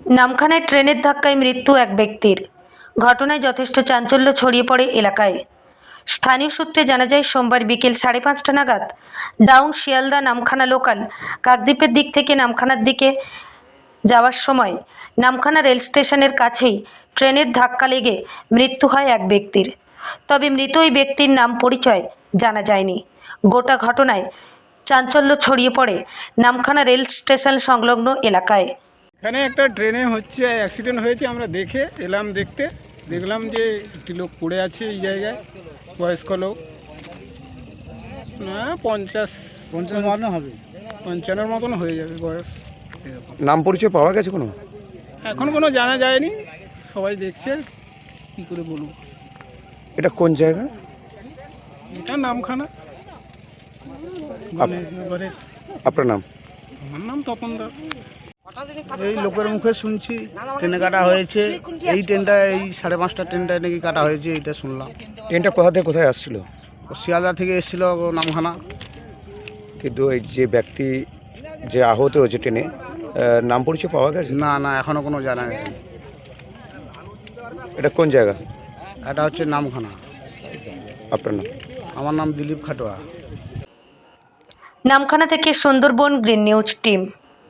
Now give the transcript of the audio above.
নামখানায় ট্রেনের ধাক্কায় মৃত্যু এক ব্যক্তির। ঘটনায় যথেষ্ট চাঞ্চল্য ছড়িয়ে পড়ে এলাকায়। স্থানীয় সূত্রে জানা যায়, সোমবার বিকেল সাড়ে পাঁচটা নাগাদ ডাউন শিয়ালদা নামখানা লোকাল কাকদ্বীপের দিক থেকে নামখানার দিকে যাওয়ার সময় নামখানা রেল স্টেশনের কাছেই ট্রেনের ধাক্কা লেগে মৃত্যু হয় এক ব্যক্তির। তবে মৃত ওই ব্যক্তির নাম পরিচয় জানা যায়নি। গোটা ঘটনায় চাঞ্চল্য ছড়িয়ে পড়ে নামখানা রেল স্টেশন সংলগ্ন এলাকায়। এখানে একটা ট্রেনে হচ্ছে অ্যাক্সিডেন্ট হয়েছে আমরা দেখে এলাম দেখতে। দেখলাম যে একটি লোক পড়ে আছে এই জায়গায় বয়স্ক লোক। না পঞ্চাশ পঞ্চাশ বান্ন হবে। পঞ্চান্নর মতন হয়ে যাবে বয়স। এরকম নাম পরিচয় পাওয়া গেছে কোনো? এখন কোনো জানা যায়নি। সবাই দেখছে কী করে বলব? এটা কোন জায়গা? এটা নামখানা। আপনার নাম? আমার নাম তপন দাস। এই লোকের মুখে শুনছি ট্রেনে কাটা হয়েছে। এই ট্রেনটা এই সাড়ে পাঁচটা ট্রেনটা নাকি কাটা হয়েছে এটা শুনলাম। ট্রেনটা কোথা থেকে কোথায় আসছিল? শিয়ালদা থেকে এসেছিল নামখানা। কিন্তু এই যে ব্যক্তি যে আহত হয়েছে ট্রেনে নাম পরিচয় পাওয়া গেছে? না না এখনও কোনো জানা নেই। এটা কোন জায়গা? এটা হচ্ছে নামখানা। আপনার নাম? আমার নাম দিলীপ খাটোয়া। নামখানা থেকে Sundarban Green News team.